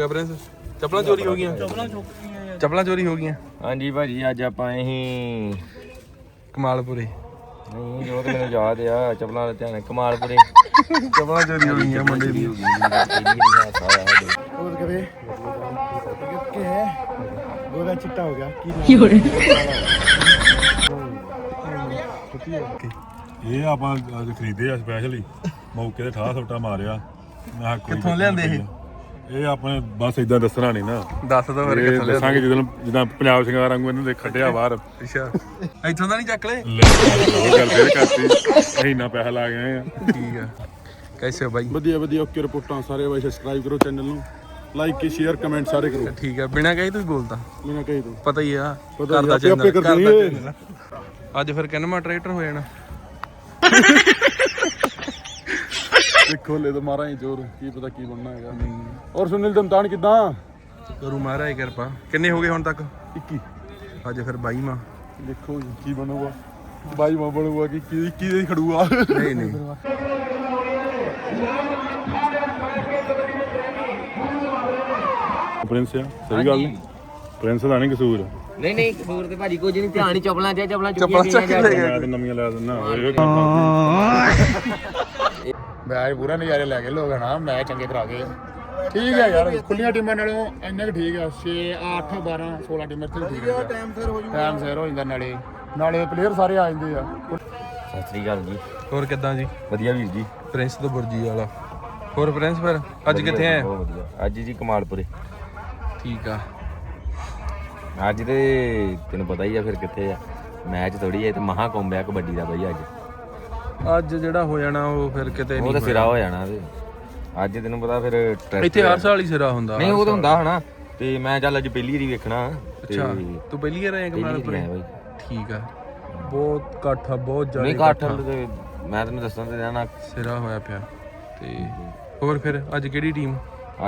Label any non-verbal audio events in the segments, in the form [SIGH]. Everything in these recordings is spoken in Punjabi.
ਗਿਆ ਪ੍ਰਿੰਸ ਚੱਪਲਾਂ ਚੋਰੀ ਹੋ ਗਈਆਂ ਚੱਪਲਾਂ ਚੁੱਕੀਆਂ ਯਾਰ ਚੱਪਲਾਂ ਚੋਰੀ ਹੋ ਗਈਆਂ ਹਾਂਜੀ ਭਾਜੀ ਅੱਜ ਆਪਾਂ ਅਸੀਂ ਕਮਾਲਪੁਰੇ ਨਹੀਂ ਜੋ ਤੇ ਮੈਨੂੰ ਯਾਦ ਆ ਚਪਲਾਂ ਦਾ ਧਿਆਨ ਹੈ, ਕਮਾਲਪੁਰੇ ਚੱਪਲਾਂ ਚੋਰੀ ਹੋ ਗਈਆਂ ਮੁੰਡੇ ਦੀ और करे क्या है गोरा चिट्टा हो गया की ਇਹ ਆਪਾਂ ਅੱਜ ਖਰੀਦੇ ਆ ਸਪੈਸ਼ਲੀ ਮੌਕੇ ਤੇ ਠਾਹ ਸੋਟਾ ਮਾਰਿਆ ਮੈਂ ਕਿਹਾ ਕੋਈ ਕਿੱਥੋਂ ਲਿਆਂਦੇ ਇਹ? ਇਹ ਆਪਣੇ ਬਸ ਇਦਾਂ ਦੱਸਣਾ ਨਹੀਂ ਨਾ। ਦੱਸ ਦੋ ਫਿਰ ਇਹ ਕਿੱਥੋਂ ਲਿਆ ਦੱਸਾਂਗੇ ਜਦੋਂ ਜਿੱਦਾਂ ਪੰਜਾਬ ਸ਼ਿੰਗਾਰ ਵਾਂਗੂ ਇਹਨੂੰ ਦੇ ਖੱਡਿਆ ਬਾਹਰ। ਅੱਛਾ। ਇੱਥੋਂ ਦਾ ਨਹੀਂ ਚੱਕ ਲੈ ਉਹ ਗੱਲ ਫੇਰ ਕਰਤੀ ਅਸੀਂ ਇੰਨਾ ਪੈਸਾ ਲਾ ਗਏ ਆ। ਠੀਕ ਆ। ਕੈਸੇ ਹੋ ਬਾਈ? ਵਧੀਆ ਵਧੀਆ ਓਕੇ ਰਿਪੋਰਟਾਂ ਸਾਰੇ ਬਾਈ ਸਬਸਕ੍ਰਾਈਬ ਕਰੋ ਚੈਨਲ ਨੂੰ। ਲਾਈਕ ਕੀ ਸ਼ੇਅਰ ਕਮੈਂਟ ਸਾਰੇ ਕਰੋ। ਠੀਕ ਆ। ਬਿਨਾਂ ਕਹੇ ਤੂੰ ਬੋਲਦਾ। ਬਿਨਾਂ ਕਹੀ ਤੋਂ। ਪਤਾ ਹੀ ਆ ਪਤਾ ਹੀ ਆ, ਕਰਦਾ ਆਪੇ- ਆਪੇ ਚੈਨਲ ਕਰਦੇ ਚੈਨਲ ਅੱਜ ਫਿਰ ਕਿੰਨਵਾਂ ਟਰੈਕਟਰ ਹੋ ਜਾਣਾ? ਦੇਖੋ ਲੈ ਤਾਂ ਮਾਰਾਂ ਹੀ ਜ਼ੋਰ ਕੀ ਪਤਾ ਕੀ ਬਣਨਾ ਹੈਗਾ। ਔਰ ਸੁਨੀਲ ਦਮਤਾਨ ਕਿਦਾਂ? ਕਰੂ ਮਹਾਰਾਜ ਕਿਰਪਾ। ਕਿੰਨੇ ਹੋ ਗਏ ਹੁਣ ਤੱਕ? 21 ਅੱਜ ਫਿਰ 22ਵਾਂ ਦੇਖੋ ਜੀ ਕੀ ਬਣੂਗਾ। ਬਾਈ ਮਾ ਬਣੂਗਾ ਕਿ ਕੀ ਕੀ ਦੇ ਖੜੂਗਾ। ਨਹੀਂ ਨਹੀਂ। ਪ੍ਰਿੰਸ ਆ ਸਹੀ ਗੱਲ। ਨਹੀਂ ਪ੍ਰਿੰਸ ਦਾ ਨਹੀਂ ਕਸੂਰ। ਨਹੀਂ ਨਹੀਂ ਕਸੂਰ ਤੇ ਭਾਜੀ ਕੁਝ ਨਹੀਂ ਧਿਆਨ ਹੀ ਚਪਲਾਂ ਤੇ ਚਪਲਾਂ ਚੱਪਲਾਂ ਚੱਕ ਲੈ ਗਏ। ਮੈਂ ਤਾਂ ਨਵੀਆਂ ਲੈ ਦਿੰਦਾ। ਇਹ [LAUGHS] ਮੈਚ ਪੂਰਾ ਨਜ਼ਾਰੇ ਲੈ ਕੇ ਲੋਕ ਹਨਾ ਮੈਚ ਚੰਗੇ ਕਰਾ ਗਏ ਠੀਕ ਹੈ ਯਾਰ ਖੁੱਲੀਆਂ ਟੀਮਾਂ ਨਾਲੋਂ ਇੰਨਾ ਕਿ ਠੀਕ ਆ 6 8 12 16 ਟੀਮਾਂ ਇੱਥੇ ਠੀਕ ਹੈ ਟਾਈਮ ਸਿਰ ਹੋ ਜੂਗਾ। ਟਾਈਮ ਸਿਰ ਹੋ ਜਾਂਦਾ ਨਾਲੇ। ਨਾਲੇ ਪਲੇਅਰ ਸਾਰੇ ਆ ਜਾਂਦੇ ਆ। ਸਤਿ ਸ੍ਰੀ ਅਕਾਲ ਜੀ। ਹੋਰ ਕਿੱਦਾਂ ਜੀ? ਵਧੀਆ ਵੀਰ ਜੀ। ਪ੍ਰਿੰਸ ਤੋਂ ਬੁਰਜੀ ਵਾਲਾ। ਹੋਰ ਪ੍ਰਿੰਸ ਫਿਰ ਅੱਜ ਕਿੱਥੇ ਆਏ ਬਹੁਤ ਵਧੀਆ। ਅੱਜ ਜੀ ਕਮਾਲਪੁਰੇ। ਠੀਕ ਆ। ਅੱਜ ਤੇ ਤੈਨੂੰ ਪਤਾ ਹੀ ਆ ਫਿਰ ਕਿੱਥੇ ਆ। ਮੈਚ ਥੋੜੀ ਹੈ ਤੇ ਮਹਾ ਕੁੰਭ ਆ ਕਬੱਡੀ ਦਾ ਬਈ ਅੱਜ। ਅੱਜ ਜਿਹੜਾ ਹੋ ਜਾਣਾ ਉਹ ਫਿਰ ਕਿਤੇ ਉਹ ਨਹੀਂ ਸਿਰਾ ਹੋ ਜਾਣਾ ਤੇ ਅੱਜ ਤੈਨੂੰ ਪਤਾ ਫਿਰ ਟਰੈਕਟਰ ਇੱਥੇ ਹਰ ਸਾਲ ਹੀ ਸਿਰਾ ਹੁੰਦਾ ਨਹੀਂ ਉਹ ਤਾਂ ਹੁੰਦਾ ਹਨਾ। ਤੇ ਮੈਂ ਚੱਲ ਅੱਜ ਪਹਿਲੀ ਵਾਰੀ ਵੇਖਣਾ। ਤੇ ਅੱਛਾ ਤੂੰ ਪਹਿਲੀ ਵਾਰ ਆਇਆ ਪਹਿਲੀ ਵਾਰੀ ਕਮਾਲਪੁਰੇ ਆਇਆ ਬਾਈ। ਠੀਕ ਆ। ਬਹੁਤ ਇਕੱਠ ਆ ਬਹੁਤ ਨਹੀਂ ਜ਼ਿਆਦਾ ਕਾਠ ਤੇ ਮੈਂ ਤੈਨੂੰ ਦੱਸਾਂ ਤੇ ਰਹਿਣਾ। ਸਿਰਾ ਹੋਇਆ ਪਿਆ। ਤੇ ਹੋਰ ਫਿਰ ਅੱਜ ਕਿਹੜੀ ਟੀਮ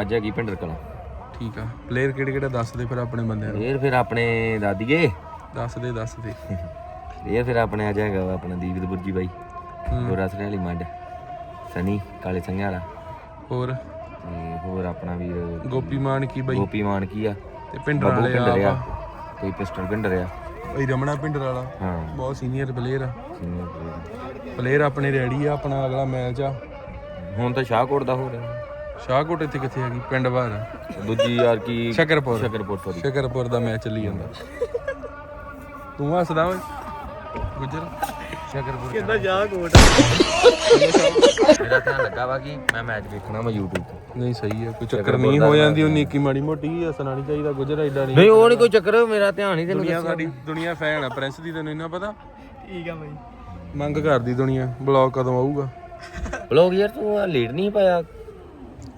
ਅੱਜ ਹੈਗੀ ਪਿੰਡਰ ਕਲਾਂ। ਠੀਕ ਆ। ਪਲੇਅਰ ਕਿਹੜੇ ਕਿਹੜੇ ਦੱਸ ਦੇ ਫਿਰ ਆਪਣੇ ਬੰਦਿਆਂ ਨੂੰ? ਫੇਰ ਫਿਰ ਆਪਣੇ ਦਾਦੀਏ। ਦੱਸ ਦੇ ਦੱਸ ਦੇ। [LAUGHS] ਇਹ ਫਿਰ ਆਪਣੇ ਹੈਗਾ ਵਾ ਆਪਣਾ ਦੀਪ ਬੁਰਜੀ ਬਾਈ। ਗੋਰਾ ਸਰੇ ਵਾਲੀ ਮੰਡ। ਸਨੀ ਕਾਲੇ ਸੰਘਿਆ ਵਾਲਾ। ਹੋਰ? ਤੇ ਹੋਰ ਆਪਣਾ ਵੀਰ ਗੋਪੀ ਮਾਨ ਕੀ ਬਾਈ? ਗੋਪੀ ਮਾਨ ਕੀ ਆ? ਤੇ ਪਿੰਡਰ ਬੱਬੂ ਵਾਲੇ ਪਿੰਡਰ ਆ ਆ ਕੋਈ ਪਿਸਟਲ ਪਿੰਡਰ ਆ ਬਾਈ ਰਮਣਾ ਪਿੰਡਰ ਵਾਲਾ। ਹਾਂ। ਬਹੁਤ ਸੀਨੀਅਰ ਪਲੇਅਰ ਆ। Senior player। ਪਲੇਅਰ ਆਪਣੇ ਰੈਡੀ ਆ ਆਪਣਾ ਅਗਲਾ ਮੈਚ ਆ। ਹੁਣ ਤਾਂ ਸ਼ਾਹਕੋਟ ਦਾ ਹੋ ਰਿਹਾ। ਸ਼ਾਹਕੋਟ ਇੱਥੇ ਕਿੱਥੇ ਹੈਗੀ ਪਿੰਡ ਬਾਹਰ ਦੂਜੀ ਯਾਰ ਕੀ? ਸ਼ਕਰਪੁਰ। ਸ਼ਕਰਪੁਰ ਸੋਰੀ ਸ਼ਕਰਪੁਰ ਦਾ ਮੈਚ ਚੱਲੀ ਜਾਂਦਾ। ਤੂੰ ਹੱਸਦਾ ਓਏ। ਗੁੱਜਰ। ਸ਼ਕਰਪੁਰ ਕਿੰਦਾ ਜਾ ਕੋਟ ਮੇਰਾ ਧਿਆਨ ਲੱਗਾ ਵਾ ਕਿ ਮੈਂ ਮੈਚ ਵੇਖਣਾ ਮੈਂ YouTube ਤੇ। ਨਹੀਂ ਸਹੀ ਹੈ ਕੋਈ ਚੱਕਰ ਨਹੀਂ ਹੋ ਜਾਂਦੀ ਉਹ ਨਿੱਕੀ ਮਾੜੀ ਮੋਟੀ ਹੱਸਣਾ ਨਹੀਂ ਚਾਹੀਦਾ ਗੁੱਜਰ ਐਡਾ ਨਹੀਂ ਨਹੀਂ ਉਹ ਨਹੀਂ ਕੋਈ ਚੱਕਰ ਮੇਰਾ ਧਿਆਨ ਹੀ ਤੈਨੂੰ ਦੁਨੀਆ ਸਾਡੀ ਦੁਨੀਆ ਫੈਨ ਆ ਪ੍ਰਿੰਸ ਦੀ ਤੈਨੂੰ ਇੰਨਾ ਪਤਾ? ਠੀਕ ਆ ਬਾਈ। ਮੰਗ ਕਰਦੀ ਦੁਨੀਆ ਬਲੌਗ ਕਦੋਂ ਆਊਗਾ? ਬਲੌਗ ਯਾਰ ਤੂੰ ਲੇਟ ਨਹੀਂ ਪਾਇਆ।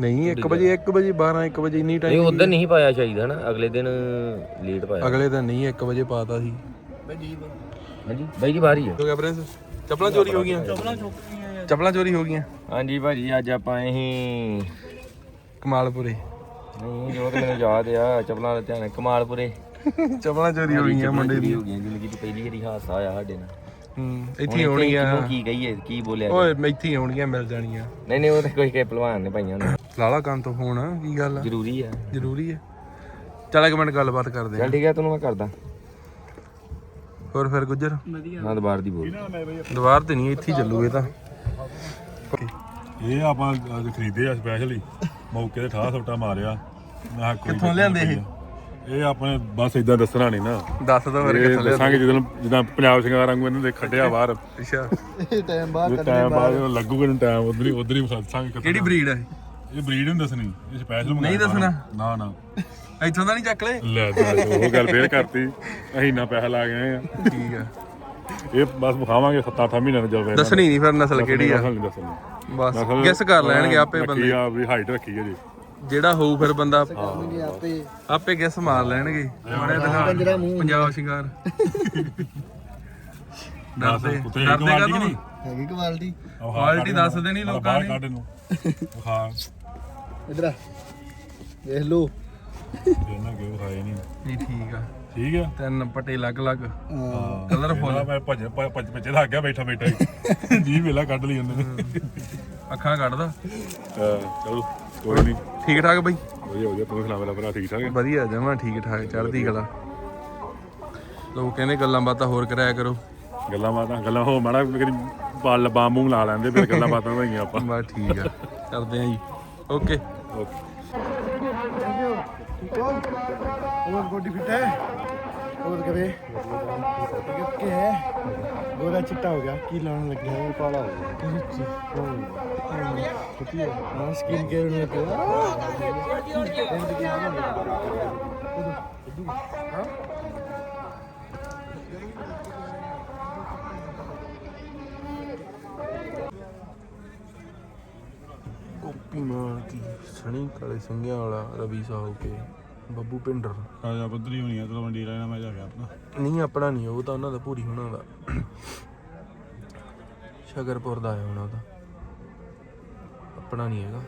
ਨਹੀਂ 1 ਵਜੇ 1 ਵਜੇ 12 1 ਵਜੇ ਇੰਨੀ ਨਹੀਂ ਟਾਈਮ ਉਦੋਂ ਨਹੀਂ ਪਾਇਆ ਸ਼ਾਇਦ ਹਨਾ ਅਗਲੇ ਦਿਨ ਲੇਟ ਪਾਇਆ। ਅਗਲੇ ਦਿਨ ਨਹੀਂ 1 ਵਜੇ ਪਾਤਾ ਸੀ। ਹਾਂਜੀ ਬਾਈ ਜੀ ਬਾਹਰ ਹੀ ਆ। ਹੋ ਗਿਆ ਪ੍ਰਿੰਸ? ਚੱਪਲਾਂ ਚੋਰੀ ਹੋ ਗਈਆਂ। ਚੱਪਲਾਂ ਚੁੱਕੀਆਂ ਯਾਰ ਚੱਪਲਾਂ ਚੋਰੀ ਹੋ ਗਈਆਂ। ਹਾਂਜੀ ਭਾਜੀ ਅੱਜ ਆਪਾਂ ਅਸੀਂ ਕਮਾਲਪੁਰੇ। ਨਹੀਂ ਜੋ ਤੇ ਮੈਨੂੰ ਯਾਦ ਆ ਚਪਲਾਂ ਦਾ ਧਿਆਨ ਹੈ, ਕਮਾਲਪੁਰੇ। ਚੱਪਲਾਂ ਚੋਰੀ ਹੋ ਗਈਆਂ ਮੁੰਡੇ ਦੀ। ਹੋ ਗਈਆਂ ਜ਼ਿੰਦਗੀ 'ਚ ਪਹਿਲੀ ਵਾਰੀ ਹਾਦਸਾ ਹੋਇਆ ਸਾਡੇ ਨਾਲ। ਹੂੰ ਇੱਥੇ ਹੀ ਕਿਹਨੂੰ ਕੀ ਕਹੀਏ ਕੀ ਬੋਲਿਆ ਓਏ ਇੱਥੇ ਹੀ ਹੋਣਗੀਆਂ ਮਿਲ ਜਾਣੀਆਂ। ਨਹੀਂ ਨਹੀਂ ਉਹ ਤਾਂ ਕੋਈ ਕੇ ਪਹਿਲਵਾਨ ਨੇ ਪਾਈਆਂ ਨੇ ਲਾਲਾ ਕਾਂ ਤੋਂ ਫੋਨ ਕੀ ਗੱਲ ਆ? ਜ਼ਰੂਰੀ ਆ। ਜ਼ਰੂਰੀ ਹੈ ਚੱਲ ਇੱਕ ਮਿੰਟ ਗੱਲਬਾਤ ਕਰਦੇ ਆ। ਚੱਲ ਠੀਕ ਆ ਤੈਨੂੰ ਮੈਂ ਕਰਦਾ। ਹੋਰ ਫਿਰ ਗੁੱਜਰ? ਨਾ ਦੁਬਾਰ ਦੀ ਬੋਲ। ਦੁਬਾਰ ਤੇ ਨਹੀਂ ਇੱਥੇ ਹੀ ਚੱਲੂ ਇਹ ਤਾਂ। ਇਹ ਆਪਾਂ ਅੱਜ ਖਰੀਦੇ ਆ ਸਪੈਸ਼ਲੀ ਮੌਕੇ ਤੇ ਠਾਹ ਸੋਟਾ ਮਾਰਿਆ। ਕੋਈ ਕਿੱਥੋਂ ਲਿਆਂਦੇ ਇਹ? ਇਹ ਆਪਣੇ ਬਸ ਇਦਾਂ ਦੱਸਣਾ ਨਹੀਂ ਨਾ। ਦੱਸ ਦੋ ਫਿਰ ਇਹ ਕਿੱਥੋਂ ਲਿਆ ਦੱਸਾਂਗੇ ਜਦੋਂ ਜਿੱਦਾਂ ਪੰਜਾਬ ਸ਼ਿੰਗਾਰ ਵਾਂਗੂ ਇਹਨੂੰ ਦੇ ਖੱਡਿਆ ਬਾਹਰ। ਅੱਛਾ। ਟਾਈਮ ਬਾਅਦ ਟਾਈਮ ਬਾਅਦ ਜਦੋਂ ਲੱਗੂਗਾ ਨੂੰ ਟਾਈਮ ਉਧਰ ਹੀ ਉਧਰ ਹੀ ਕਿੱਥੋਂ ਕਿਹੜੀ ਬਰੀਡ ਹੈ ਇਹ ਬਰੀਡ ਨਹੀਂ ਦੱਸਣੀ ਇਹ ਸਪੈਸ਼ਲ ਨਹੀਂ ਦੱਸਣਾ? ਨਾ ਨਾ। ਇੱਥੋਂ ਦਾ ਨਹੀਂ ਚੱਕ ਲੈ ਲੈ ਦੱਸ, ਉਹ ਗੱਲ ਫੇਰ ਕਰਤੀ। ਅਸੀਂ ਇੰਨਾ ਪੈਸਾ ਲਾ ਗਏ ਆ। ਠੀਕ ਆ। ਇਹ ਬਸ ਵਿਖਾਵਾਂਗੇ 7-8 ਮਹੀਨਿਆਂ ਨੂੰ ਜਲਵੇ ਦੱਸਣੀ ਨਹੀਂ ਫਿਰ ਨਸਲ ਕਿਹੜੀ ਆ? ਨਹੀਂ ਦੱਸਣੀ। ਬਸ ਗੈਸ ਕਰ ਲੈਣਗੇ ਆਪੇ ਬੰਦੇ। ਆ ਵੀ ਹਾਈਟ ਰੱਖੀ ਹੈ ਜੀ। ਜਿਹੜਾ ਹੋਊ ਫਿਰ ਬੰਦਾ ਆਪੇ। ਆਪੇ ਗੈਸ ਮਾਰ ਲੈਣਗੇ। ਦਿਖਾ ਪੰਜਾਬ ਸ਼ਿੰਗਾਰ। [LAUGHS] ਡਰਦੇ ਕੁੱਤੇ ਡਰਦੇ ਕਮਾਲ ਕਾ ਦੀ ਕਿ ਨਹੀਂ? ਹੈਗੀ ਕੁਆਲਿਟੀ। ਕੁਆਲਿਟੀ ਦੱਸ ਦੇਣੀ ਲੋਕਾਂ ਨੇ। ਕੱਢ ਨੂੰ ਵਿਖਾ ਇਧਰ ਆ। ਦੇਖ ਲਓ। ਇਹਨਾਂ ਕਿਉਂ ਵਿਖਾਏ ਨਹੀਂ। ਨਹੀਂ ਠੀਕ ਆ। ਠੀਕ ਆ? ਤਿੰਨ ਪੱਟੇ ਅਲੱਗ ਅਲੱਗ। ਹਾਂ। Colourful। ਇਹਦਾ ਮੈਂ ਭੱਜ ਭੱਜ ਭੱਜ ਭੱਜੇ ਲੱਗ ਗਿਆ ਬੈਠਾ ਬੈਠਾ ਹੀ। ਜੀ ਵੇਲਾ ਕੱਢ ਲਈ ਉਹਨੇ। ਅੱਖਾਂ ਕੱਢਦਾ ਹਾਂ, ਚਲੋ ਕੋਈ ਨਹੀਂ। ਠੀਕ ਠਾਕ ਬਈ? ਵਧੀਆ ਵਧੀਆ ਤੂੰ ਸੁਣਾ ਮੇਰਾ ਭਰਾ ਠੀਕ ਠਾਕ ਹੈ ਵਧੀਆ ਜਮਾ ਠੀਕ ਠਾਕ ਚੜ੍ਹਦੀ ਕਲਾ। ਲੋਕ ਕਹਿੰਦੇ ਗੱਲਾਂ ਬਾਤਾਂ ਹੋਰ ਕਰਾਇਆ ਕਰੋ। ਗੱਲਾਂ ਬਾਤਾਂ ਗੱਲਾਂ ਹੋ ਮਾੜਾ ਕਰੀ ਬਾਲ ਬਾਂਬੂ ਲਾ ਲੈਂਦੇ ਫਿਰ ਗੱਲਾਂ ਬਾਤਾਂ ਹੋਈਆਂ ਆਪਾਂ। ਬਸ ਠੀਕ ਆ। ਕਰਦੇ ਆ ਜੀ। ਓਕੇ। ਓਕੇ ਹੋਰ ਗੋਡੀ ਫਿੱਟ ਹੈ? ਹੋਰ ਕਰੇ ਕਿ ਹੈ? ਗੋਰਾ ਚਿੱਟਾ ਹੋ ਗਿਆ। ਕੀ ਲਾਉਣ ਲੱਗਿਆ ਕਾਲਾ ਹੋ ਗਿਆ। ਕਿੱਥੇ ਹੈ ਹਾਂ ਸਕਿਨ ਕੇਅਰ ਨੂੰ ਮਾਰ ਦੀ ਸਣੀ ਕਾਲੇ ਸਿੰਘਿਆਂ ਵਾਲਾ ਰਵੀ ਸਾਹੂ ਕੇ ਬੱਬੂ ਪਿੰਡਰ। ਆ ਜਾ ਬੱਦਰੀ ਹੋਣੀ ਆ ਤਲਵੰਡੀ ਰਹਿਣਾ ਮੈਂ ਜਾ ਗਿਆ ਆਪਣਾ। ਨਹੀਂ ਆਪਣਾ ਨਹੀਂ ਉਹ ਤਾਂ ਉਹਨਾਂ ਦਾ ਪੂਰੀ ਹੋਣਾ ਦਾ। ਸ਼ਗਰਪੁਰ ਦਾ ਆਇਆ ਉਹਨਾਂ ਦਾ ਆਪਣਾ ਨਹੀਂ ਹੈਗਾ।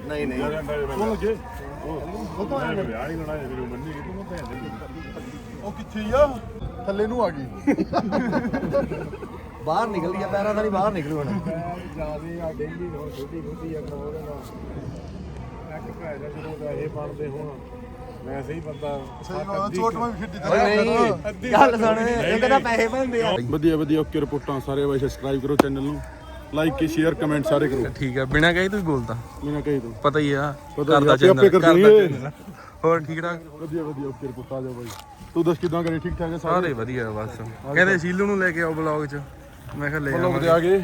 ਨਹੀਂ ਨਹੀਂ ਉਹ ਲੱਗੇ ਉਹ ਤਾਂ ਵਿਆਹ ਹੀ ਲੈਣਾ ਹੈ ਮੇਰੇ ਮੰਨੀ ਕਿ ਤੂੰ ਭੈਣ ਦੇ ਉਹ ਕਿੱਥੇ ਆ ਥੱਲੇ ਨੂੰ ਆ ਗਈ ਬਾਹਰ ਨਿਕਲ ਗਿਆ ਪੈਰਾਂ ਦਾ ਨਹੀਂ ਬਾਹਰ ਨਿਕਲੂ ਹੁਣ। ਜਿਆਦੇ ਆ ਡੇਲੀ ਹੋਰ ਛੋਟੀ ਛੋਟੀ ਆ ਕਰੋ ਉਹਦੇ ਨਾਲ ਇੱਕ ਭੈ ਜਾ ਜਦੋਂ ਪੈਸੇ ਬਣਦੇ ਹੁਣ ਵੈਸੇ ਹੀ ਬੰਦਾ ਚੋਟ ਮੈਂ ਵੀ ਫਿੱਟੀ ਨਹੀਂ ਗੱਲ ਸੁਣ ਇਹ ਕਹਿੰਦਾ ਪੈਸੇ ਬਣਦੇ ਆ। ਵਧੀਆ ਵਧੀਆ ਓਕੇ ਰਿਪੋਰਟਾਂ ਸਾਰੇ ਬਾਈ ਸਬਸਕ੍ਰਾਈਬ ਕਰੋ ਚੈਨਲ ਨੂੰ। ਲਾਈਕ ਕੇ ਸ਼ੇਅਰ ਕਮੈਂਟ ਸਾਰੇ ਕਰੋ। ਠੀਕ ਆ ਬਿਨਾਂ ਕਹੀ ਤੂੰ ਬੋਲਦਾ ਬਿਨਾਂ ਕਹੀ ਤੋਂ। ਪਤਾ ਹੀ ਆ ਪਤਾ ਹੀ ਕਰਦਾ ਆਪੇ ਆਪੇ ਚੈਨਲ ਕਰਦੇ ਕਰਦਾ ਨੇ। channel। ਹੋਰ ਠੀਕ ਠਾਕ? ਵਧੀਆ ਵਧੀਆ ਓਕੇ ਰਿਪੋਰਟ ਆ ਜਾਓ ਬਾਈ। ਤੂੰ ਦੱਸ ਕਿਦਾਂ ਕਰੇ ਠੀਕ ਠਾਕ ਹੈ ਸਾਰੇ? ਸਾਰੇ ਵਧੀਆ ਬਸ। ਕਹਿੰਦੇ ਸ਼ੀਲੂ ਨੂੰ ਲੈ ਕੇ ਆਓ ਬਲੌਗ 'ਚ। ਮੈਂ ਕਿਹਾ ਲੈ ਲੋਕ ਤੇ ਆਵਾਂਗੇ ਆ ਗਏ?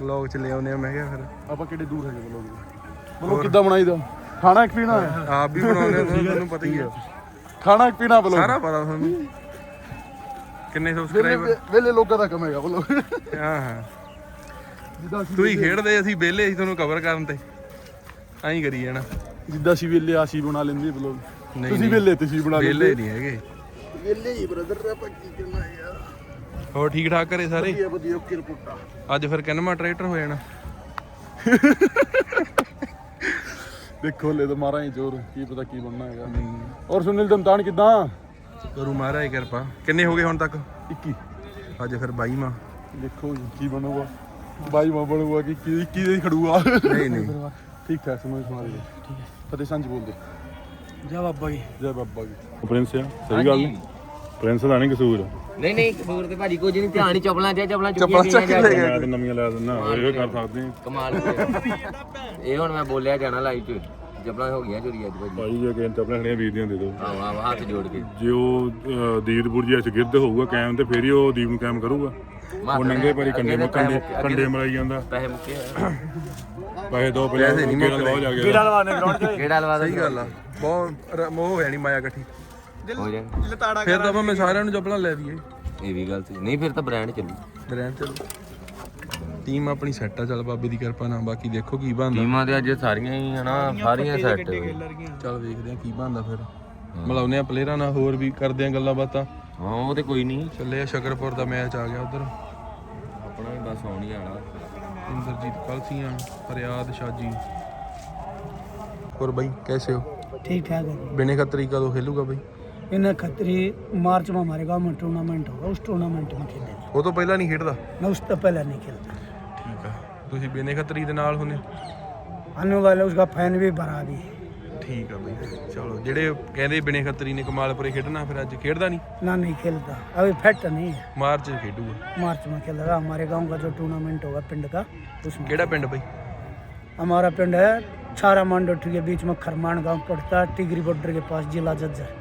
ਬਲੌਗ 'ਚ ਲੈ ਆਉਂਦੇ ਆ ਮੈਂ ਕਿਹਾ ਫਿਰ। ਆਪਾਂ ਕਿਹੜੇ ਦੂਰ ਹੈਗੇ ਬਲੋਗ ਬਲੋਗ ਕਿੱਦਾਂ ਬਣਾਈਦਾ? ਖਾਣਾ ਇੱਕ ਪੀਣਾ ਹੈ? ਆਪ ਵੀ ਬਣਾਉਂਦੇ ਆ ਤੁਹਾਨੂੰ ਪਤਾ ਹੀ ਆ। ਖਾਣਾ ਇੱਕ ਪੀਣਾ ਬਲੋਗ ਸਾਰਾ ਪਤਾ ਤੁਹਾਨੂੰ। ਕਿੰਨੇ ਸਬਸਕ੍ਰਾਈਬਰ ਵੇਲੇ ਲੋਕਾਂ ਦਾ ਕੰਮ ਹੈਗਾ ਬਲੋਗ ਹਾਂ ਹਾਂ। ਜਿੱਦਾਂ ਅਸੀਂ ਤੂੰ ਹੀ ਖੇਡਦੇ ਅਸੀਂ ਵਿਹਲੇ ਅਸੀਂ ਤੁਹਾਨੂੰ ਕਵਰ ਕਰਨ ਤੇ। ਐਂ ਕਰੀ ਜਾਣਾ। ਜਿੱਦਾਂ ਅਸੀਂ ਵੇਲੇ ਆਸੀ ਬਣਾ ਲੈਂਦੇ ਬਲੋਗ। ਨਹੀਂ, ਤੁਸੀਂ ਨਹੀਂ। ਵੇਲੇ ਤੁਸੀਂ ਬਣਾ ਵਿਹਲੇ ਲੈਂਦੇ। ਨਹੀਂ ਹੈਗੇ। ਵੇਲੇ ਹੀ ਬ੍ਰਦਰ ਆਪਾਂ ਕੀ ਕਰਨਾ ਯਾਰ। ਹੋਰ ਠੀਕ ਠਾਕ ਘਰੇ ਸਾਰੇ? ਵਧੀਆ ਵਧੀਆ ਓਕੇ ਰਿਪੋਰਟਾਂ ਅੱਜ ਫਿਰ ਕਿੰਨਵਾਂ ਟਰੈਕਟਰ ਹੋ ਜਾਣਾ? ਦੇਖੋ ਲੈ ਤਾਂ ਮਾਰਾਂ ਹੀ ਜ਼ੋਰ ਕੀ ਪਤਾ ਕੀ ਬਣਨਾ ਹੈਗਾ। ਔਰ ਸੁਨੀਲ ਦਮਤਾਨ ਕਿਦਾਂ? ਕਰੂ ਮਹਾਰਾਜ ਕਿਰਪਾ। ਕਿੰਨੇ ਹੋ ਗਏ ਹੁਣ ਤੱਕ? 21 ਅੱਜ ਫਿਰ 22ਵਾਂ ਦੇਖੋ ਜੀ ਕੀ ਬਣੂਗਾ। ਬਾਈ ਮਾਂ ਬਣੂਗਾ ਕਿ ਕੀ ਕੀ ਦੇ ਖੜੂਗਾ? ਨਹੀਂ ਨਹੀਂ। ਠੀਕ ਠਾਕ ਸਮਝ ਸੁਣਾ ਦੇ। ਠੀਕ ਹੈ। ਫਤਿਹ ਸੰਜ ਬੋਲ ਦੇ ਜਾ ਬਾਬਾ ਜੀ। ਜੈ ਬਾਬਾ ਜੀ। ਪ੍ਰਿੰਸ ਆ ਸਹੀ ਗੱਲ ਨਹੀਂ ਪ੍ਰਿੰਸ ਦਾ ਨਹੀਂ ਕਸੂਰ। ਨਹੀਂ ਨਹੀਂ ਕਸੂਰ ਤੇ ਭਾਜੀ ਕੁਝ ਨਹੀਂ ਧਿਆਨ ਹੀ ਚਪਲਾਂ ਤੇ ਚਪਲਾਂ ਚੱਪਲਾਂ ਚੱਕ ਲੈ ਤੇ ਨਵੀਆਂ ਲੈ ਦਿੰਦਾ ਇਹ ਕਰ ਸਕਦੇ ਹਾਂ। ਕਮਾਲ ਇਹ ਹੁਣ ਮੈਂ ਬੋਲਿਆ ਜਾਣਾ ਲਾਈਵ ਚ। ਚਪਲਾਂ ਹੋ ਗਈਆਂ ਚੋਰੀ ਅੱਜ ਭਾਜੀ। ਭਾਈ ਜੇ ਕਹਿੰਦੇ ਆਪਣੇ ਖੜੀਆਂ ਵੀਰ ਦੀਆਂ ਦੇ। ਦਿਓ ਆਹ ਆਹ ਹੱਥ ਜੋੜ ਕੇ। ਜੇ ਉਹ ਅਹ, ਦੀਦਪੁਰ ਜੀ ਚ ਗਿਰਦ ਹੋਊਗਾ ਕਾਇਮ ਤੇ ਫੇਰ ਹੀ ਉਹ ਦੀਪ ਨੂੰ ਕਾਇਮ ਕਰੂਗਾ। ਉਹ ਨੰਗੇ ਪੈਰੀ ਕੰਡੇ ਮੇ ਕੰਡੇ ਕੰਡੇ ਮਲਾਈ ਜਾਂਦਾ। ਪੈਸੇ ਮੁੱਕੇ। ਪੈਸੇ ਦੋ ਪਹਿਲਾਂ ਪੈਸੇ ਨਹੀਂ ਕਿਹੜਾ ਲਵਾ ਜਾ ਗਰਾਊਂਡ 'ਚ? ਕਿਹੜਾ ਲਵਾ ਸਹੀ ਗੱਲ ਆ। ਬਹੁਤ ਰ- ਮੋਹ ਹੋ ਜਾਣੀ ਮਾਇਆ ਇਕੱਠੀ। ਹੋ ਜਾ ਫਿਰ ਤਾਂ ਮੈਂ ਸਾਰਿਆਂ ਨੂੰ ਚੱਪਲਾਂ ਲੈ ਦਈਏ। ਇਹ ਵੀ ਗੱਲ ਸੀ ਨਹੀਂ ਫਿਰ ਤਾਂ ਬ੍ਰਾਂਡ ਚੱਲੂ। ਬ੍ਰਾਂਡ ਚਲੋ। ਟੀਮ ਆਪਣੀ ਸੈੱਟ ਆ ਚੱਲ ਬਾਬੇ ਦੀ ਕਿਰਪਾ ਨਾਲ ਬਾਕੀ ਦੇਖੋ ਕੀ ਬਣਦਾ ਟੀਮਾਂ ਦੇ ਅੱਜ ਸਾਰੀਆਂ ਹੀ ਹਨਾ ਸਾਰੀਆਂ ਸੈੱਟ ਚੱਲ ਵੇਖਦੇ ਆ ਕੀ ਬਣਦਾ ਫਿਰ ਮਿਲਾਉਂਦੇ ਆ ਪਲੇਅਰਾਂ ਨਾਲ ਹੋਰ ਵੀ ਕਰਦੇ ਆ ਗੱਲਾਂ ਬਾਤਾਂ ਹਾਂ ਉਹ ਤੇ ਕੋਈ ਨਹੀਂ ਚੱਲੇ ਆ ਸ਼ਕਰਪੁਰ ਦਾ ਮੈਚ ਆ ਗਿਆ ਉਧਰ ਆਪਣਾ ਵੀ ਬਸ ਆਉਣੀ ਵਾਲਾ ਇੰਦਰਜੀਤ ਕਲਸੀਆਂ ਫਰਿਆਦ ਸ਼ਾਜੀ ਹੋਰ ਬਾਈ कैसे हो ठीक ठाक है बिने खत्री कदों खेलूगा भाई इन खतरी मार्च में हमारे गांव में टूर्नामेंट होगा उस टूर्नामेंट में खेलेंगे ਉਹ ਤੋਂ ਪਹਿਲਾਂ ਨਹੀਂ ਖੇਡਦਾ मैं उस तो पहले नहीं खेलता ਠੀਕ ਆ ਤੁਸੀਂ ਬਿਨੇ ਖਤਰੀ ਦੇ ਨਾਲ ਹੁੰਨੇ आने वाले उसका फैन भी भरा भी है ਠੀਕ ਆ ਬਈ ਚਲੋ ਜਿਹੜੇ ਕਹਿੰਦੇ ਬਿਨੇ ਖਤਰੀ ਨੇ ਕਮਾਲਪੁਰੇ ਖੇਡਣਾ ਫਿਰ ਅੱਜ ਖੇਡਦਾ ਨਹੀਂ ना नहीं खेलता अभी फिट नहीं है ਮਾਰਚ 'ਚ ਖੇਡੂਗਾ मार्च में खेलेगा हमारे गांव का जो टूर्नामेंट होगा पिंड का उसमें ਕਿਹੜਾ ਪਿੰਡ ਬਈ हमारा पिंड है छारा मांडोठी के बीच में खरमान गांव पड़ता है टिगरी बॉर्डर के पास जिला जज्जर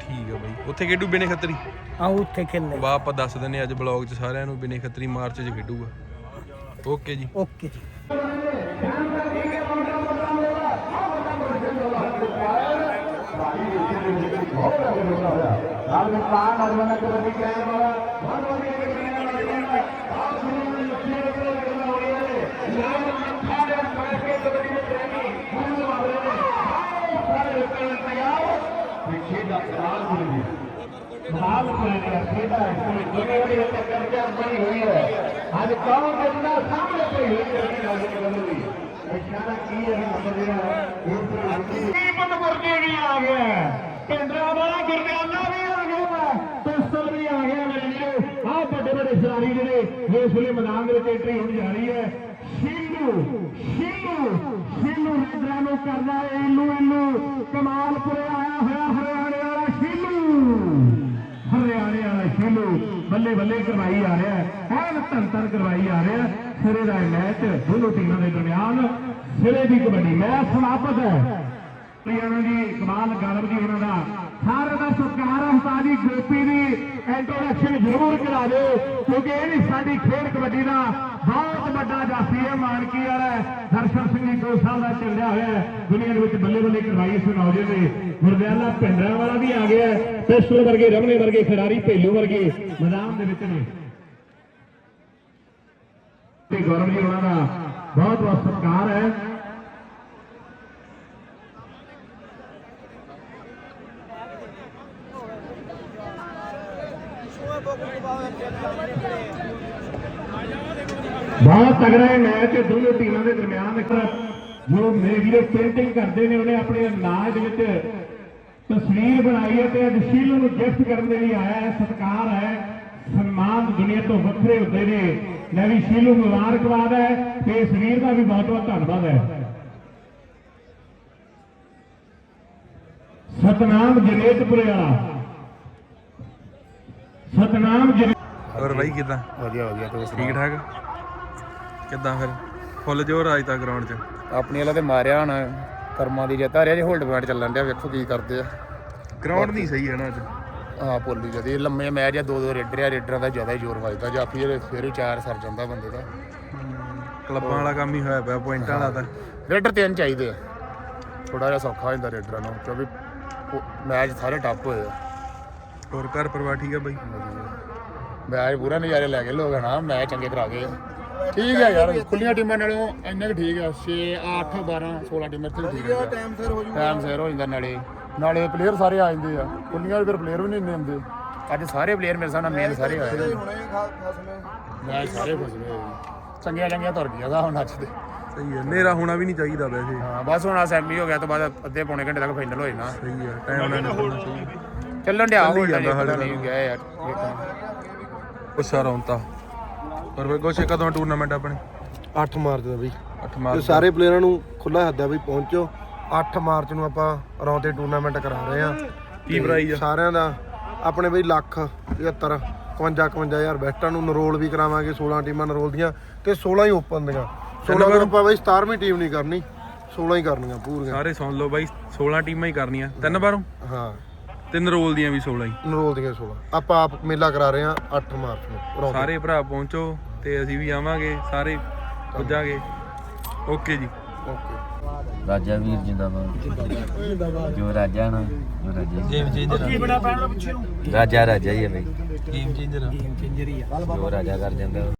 ਠੀਕ ਆ ਬਈ ਉੱਥੇ ਖੇਡੂ ਬਿਨੇ ਖਤਰੀ हाँ उत्थे खेल ले ਬਾ ਆਪਾਂ ਦੱਸ ਦਿੰਨੇ ਅੱਜ ਬਲੌਗ 'ਚ ਸਾਰਿਆਂ ਨੂੰ ਬਿਨੇ ਖਤਰੀ ਮਾਰਚ 'ਚ ਖੇਡੂਗਾ ਓਕੇ ਜੀ। ਓਕੇ ਜੀ। ਨਾਲ ਪਾਣ ਅਗਮਨ ਕਬੱਡੀ ਕਹਿਣ ਵਾਲਾ ਬਹੁਤ ਵਧੀਆ ਕਬੱਡੀ ਨਾਲ ਜਿਹੜਾ ਆਪ ਜੀ ਨੇ ਲਿਖਿਆ ਜਿਹੜਾ ਹੋ ਰਿਹਾ ਹੈ ਜਿਹੜਾ ਮੱਥਾ ਦੇ ਕਰਕੇ ਕਬੱਡੀ ਦੇ ਪ੍ਰੇਮੀ ਗੁਰੂ ਮਾਰੇ ਨੇ ਹਾਏ ਸਾਰੇ ਲੋਕਾਂ ਤਿਆਰ ਵਿਖੇ ਦਾ ਕਰਾਰ ਗੁਰੂ ਜੀ ਕਮਾਲ ਕਰੇ ਖੇਡਾ ਕੋਈ ਦੁਨੀਆ ਦੇ ਵਿੱਚ ਕਰਜਾ ਬਣੀ ਹੋਈ ਹੈ ਅੱਜ ਕੌਣ ਕਿੰਨਾ ਸਾਹਮਣੇ ਪਈ ਹੋਈ ਹੈ ਦੀਪਕ ਮੁਰਗੇ ਵੀ ਆ ਗਿਆ ਪਿੰਡਰਾ ਵਾਲਾ ਗੁਰਦਿਆਲਾ ਵੀ ਆ ਗਿਆ ਪਿਸਤਲ ਵੀ ਆ ਗਿਆ ਮੇਰੇ ਵੀਰੋ। ਆਹ ਵੱਡੇ ਵੱਡੇ ਖਿਡਾਰੀ ਜਿਹੜੇ ਇਸ ਵੇਲੇ ਮੈਦਾਨ ਦੇ ਵਿੱਚ ਐਂਟਰੀ ਹੋਣ ਜਾ ਰਹੀ ਹੈ। ਸ਼ਿੰਦੂ ਸ਼ਿੰਦੂ ਸ਼ਿੰਦੂ ਰੇਡਰਾਂ ਨੂੰ ਕਰਦਾ ਹੈ। ਇਲੂ ਇਲੂ ਕਮਾਲਪੁਰੇ ਆਇਆ ਹੋਇਆ ਹਰਿਆਣੇ ਵਾਲਾ ਸ਼ਿੰਦੂ। ਹਰਿਆਣੇ ਵਾਲਾ ਸ਼ਿੰਦੂ। ਬੱਲੇ ਬੱਲੇ ਕਰਵਾਈ ਆ ਰਿਹਾ ਹੈ। ਐਨ ਧੰਨ ਧੰਨ ਕਰਵਾਈ ਆ ਰਿਹਾ ਹੈ। ਸਿਰੇ ਦਾ ਇਹ ਮੈਚ ਦੋਨੋਂ ਟੀਮਾਂ ਦੇ ਦਰਮਿਆਨ ਸਿਰੇ ਦੀ ਕਬੱਡੀ ਮੈਚ ਸਮਾਪਤ ਹੈ। ਪ੍ਰਿਆਣਾ ਜੀ, ਕਮਾਲ ਗਰਵ ਜੀ, ਉਹਨਾਂ ਦਾ। ਸਾਰੇ ਦਾ ਸਤਿਕਾਰ ਹੈ ਉਸਤਾਦ ਜੀ, ਗੋਪੀ ਦੀ ਇੰਟਰੋਡਕਸ਼ਨ ਜ਼ਰੂਰ ਕਰਾ ਦਿਓ ਕਿਉਂਕਿ ਇਹ ਵੀ ਸਾਡੀ ਖੇਡ ਕਬੱਡੀ ਦਾ ਬਹੁਤ ਵੱਡਾ ਜਾਫੀ ਹੈ, ਮਾਨਕੀ ਵਾਲਾ ਦਰਸ਼ਨ ਸਿੰਘ ਜੀ ਦੋ ਸਾਲ ਦਾ ਚੱਲਿਆ ਹੋਇਆ ਹੈ। ਦੁਨੀਆ ਦੇ ਵਿੱਚ ਬੱਲੇ ਬੱਲੇ ਕਰਵਾਈ ਇਸ ਨੌਜਵਾਨ ਨੇ। ਗੁਰਦਿਆਲਾ ਭਿੰਡਰਾਂ ਵਾਲਾ ਵੀ ਆ ਗਿਆ ਪਿਸਟਲ ਵਰਗੇ, ਰਮਣੇ ਵਰਗੇ ਖਿਡਾਰੀ, ਭੇਲੂ ਵਰਗੇ ਮੈਦਾਨ ਦੇ ਵਿੱਚ ਨੇ। ਤੇ ਗੌਰਵ ਜੀ, ਉਹਨਾਂ ਦਾ ਬਹੁਤ ਬਹੁਤ ਸਤਿਕਾਰ ਹੈ। ਬਹੁਤ ਤਗੜਾ ਇਹ ਮੈਚ ਦੋਨੋਂ ਟੀਮਾਂ ਦੇ ਦਰਮਿਆਨ ਇੱਕ ਜੋ ਮੇਰੇ ਵੀਰੇ ਪੇਂਟਿੰਗ ਕਰਦੇ ਨੇ ਉਹਨੇ ਆਪਣੇ ਨਾਂ ਦੇ ਵਿੱਚ ਤਸਵੀਰ ਬਣਾਈ ਹੈ ਤੇ ਅੱਜ ਸ਼ੀਲੂ ਨੂੰ ਗਿਫਟ ਕਰਨ ਦੇ ਲਈ ਆਇਆ ਹੈ ਸਤਿਕਾਰ ਹੈ ਸਨਮਾਨ ਦੁਨੀਆ ਤੋਂ ਵੱਖਰੇ ਹੁੰਦੇ ਨੇ। ਮੈਂ ਵੀ ਸ਼ੀਲੂ ਨੂੰ ਮੁਬਾਰਕਬਾਦ ਹੈ ਤੇ ਇਸ ਵੀਰ ਦਾ ਵੀ ਬਹੁਤ ਬਹੁਤ ਧੰਨਵਾਦ ਹੈ। ਸਤਨਾਮ ਜਨੇਤਪੁਰੇ ਵਾਲਾ। ਸਤਨਾਮ ਜਨੇ ਹੋਰ ਬਾਈ ਕਿਦਾਂ? ਵਧੀਆ ਵਧੀਆ ਦੋਸਤ ਠੀਕ ਠਾਕ? ਕਿਦਾਂ ਫਿਰ? ਫੁੱਲ ਜੋਰ ਅੱਜ ਤੱਕ ਗਰਾਊਂਡ 'ਚ। ਆਪਣੀ ਵਾਲਾ ਤੇ ਮਾਰਿਆ ਹੁਣ ਕਰਮਾਂ ਦੀ ਜਿੱਤ ਆ ਰਿਹਾ ਜੀ ਹੋਲਡ ਪੁਆਇੰਟ ਚੱਲਣ ਡਿਆ ਵੇਖੋ ਕੀ ਕਰਦੇ ਆ। ਗਰਾਊਂਡ ਨਹੀਂ ਸਹੀ ਹੈ ਨਾ ਅੱਜ। ਹਾਂ ਪੋਲੀ ਜਦੀ ਲੰਮੇ ਮੈਚ ਆ ਦੋ ਦੋ ਰੇਡਰ ਆ ਰੇਡਰਾਂ ਦਾ ਜ਼ਿਆਦਾ ਜ਼ੋਰ ਵੱਜਦਾ ਜਾਫੀ ਇਹਦੇ ਫਿਰ ਚਾਰ ਸਰ ਜਾਂਦਾ ਬੰਦੇ ਦਾ। ਕਲੱਬਾਂ ਵਾਲਾ ਕੰਮ ਹੀ ਹੋਇਆ ਪਿਆ ਪੁਆਇੰਟਾਂ ਵਾਲਾ ਤਾਂ। ਰੇਡਰ ਤਿੰਨ ਚਾਹੀਦੇ ਆ। ਥੋੜਾ ਜਿਹਾ ਸੌਖਾ ਹੋ ਜਾਂਦਾ ਰੇਡਰਾਂ ਨੂੰ ਕਿਉਂਕਿ ਮੈਚ ਸਾਰੇ ਟੱਪ ਹੋਏ ਆ। ਹੋਰ ਘਰ ਪਰਿਵਾਰ ਠੀਕ ਹੈ ਬਾਈ? ਮੈਚ ਪੂਰਾ ਨਜ਼ਾਰੇ ਲੈ ਕੇ ਲੋਕ ਹਨਾ ਮੈਚ ਚੰਗੇ ਕਰਾ ਗਏ ਠੀਕ ਹੈ ਯਾਰ ਖੁੱਲੀਆਂ ਟੀਮਾਂ ਨਾਲੋਂ ਇੰਨਾ ਕੁ ਠੀਕ ਆ 6 8 12 16 ਟੀਮਾਂ ਤੇ ਠੀਕ ਹੈ ਟਾਈਮ ਸਿਰ ਹੋ ਟਾਈਮ ਸਿਰ ਹੋ ਜਾਂਦਾ ਨਾਲੇ। ਨਾਲੇ ਪਲੇਅਰ ਸਾਰੇ ਆ ਜਾਂਦੇ ਆ ਖੁੱਲੀਆਂ ਦੇ ਫਿਰ ਪਲੇਅਰ ਵੀ ਨਹੀਂ ਇੰਨੇ ਹੁੰਦੇ। ਅੱਜ ਸਾਰੇ ਪਲੇਅਰ ਮੇਰੇ ਨਾਲ ਮੇਨ ਸਾਰੇ ਆਏ ਨੇ ਮੈਚ ਸਾਰੇ ਖੁਸ਼ ਹੋਏ ਚੰਗੀਆਂ ਚੰਗੀਆਂ ਤੁਰ ਗਈਆਂ ਦਾ ਹੁਣ ਅੱਜ ਦੇ ਸਹੀ ਹੈ ਨੇਰਾ ਹੋਣਾ ਵੀ ਨਹੀਂ ਚਾਹੀਦਾ ਵੈਸੇ। ਹਾਂ ਬਸ ਹੁਣ ਅਸੈਂਬਲੀ ਹੋ ਗਿਆ ਤੋਂ ਬਾਅਦ ਅੱਧੇ ਪੌਣੇ ਘੰਟੇ ਤੱਕ ਫਾਈਨਲ ਹੋ ਜਾਣਾ। ਸਹੀ ਹੈ ਟਾਈਮ ਨਾਲ ਚੱਲਣ ਡਿਆ ਹੋ ਜਾਂਦਾ ਨਹੀਂ ਗਿਆ ਯਾਰ ਵੇਖਣਾ। ਗੁੱਸਾ ਰੌਂਤਾ ਪਰ ਵੇ ਗੋਸ਼ੇ ਕਦੋਂ ਟੂਰਨਾਮੈਂਟ ਆਪਣੇ? 8 ਮਾਰਚ ਦਾ ਬਈ। 8 ਤੇ ਮਾਰਚ ਸਾਰੇ ਪਲੇਅਰਾਂ ਨੂੰ ਖੁੱਲਾ ਹੱਦਾ ਬਈ ਪਹੁੰਚੋ। 8 ਮਾਰਚ ਨੂੰ ਆਪਾਂ ਰੌਂਤੇ ਟੂਰਨਾਮੈਂਟ ਕਰਾ ਰਹੇ ਆ ਕੀ ਪ੍ਰਾਈਜ਼ ਆ? ਸਾਰਿਆਂ ਦਾ। ਆਪਣੇ ਬਈ ਲੱਖ 75 55 51000 ਬੈਸਟਾਂ ਨੂੰ ਨਰੋਲ ਵੀ ਕਰਾਵਾਂਗੇ 16 ਟੀਮਾਂ ਨਰੋਲ ਦੀਆਂ ਤੇ 16 ਹੀ ਓਪਨ ਦੀਆਂ। 16 ਨੂੰ ਆਪਾਂ ਬਈ 17ਵੀਂ ਟੀਮ ਨਹੀਂ ਕਰਨੀ 16 ਹੀ ਕਰਨੀਆਂ ਪੂਰੀਆਂ। ਸਾਰੇ ਸੁਣ ਲਓ ਬਾਈ 16 ਟੀਮਾਂ ਹੀ ਕਰਨੀਆਂ। ਤਿੰਨ ਬਾਰੋਂ? ਹਾਂ। ਤਿੰਨ ਰੋਲ ਦੀਆਂ ਵੀ 16 ਹੀ। ਨਰੋਲ ਦੀਆਂ 16 ਆਪਾਂ ਆਪ ਮੇਲਾ ਕਰਾ ਰਹੇ ਆ 8 ਮਾਰਚ ਨੂੰ ਸਾਰੇ ਭਰਾ ਪਹੁੰਚੋ ਤੇ ਅਸੀਂ ਵੀ ਆਵਾਂਗੇ ਸਾਰੇ ਪੁੱਜਾਂਗੇ। ਓਕੇ ਜੀ। ਓਕੇ। ਰਾਜਾ ਵੀਰ ਜਿੰਦਾਬਾਦ। ਜੋ ਰਾਜਾ ਨਾ ਉਹ ਰਾਜਾ। ਗੇਮ ਚੇਂਜਰ ਰਾਜਾ ਰਾਜਾ ਹੀ ਹੈ ਬਈ। ਗੇਮ ਚੇਂਜਰ ਜੋ ਰਾਜਾ ਕਰ ਜਾਂਦਾ।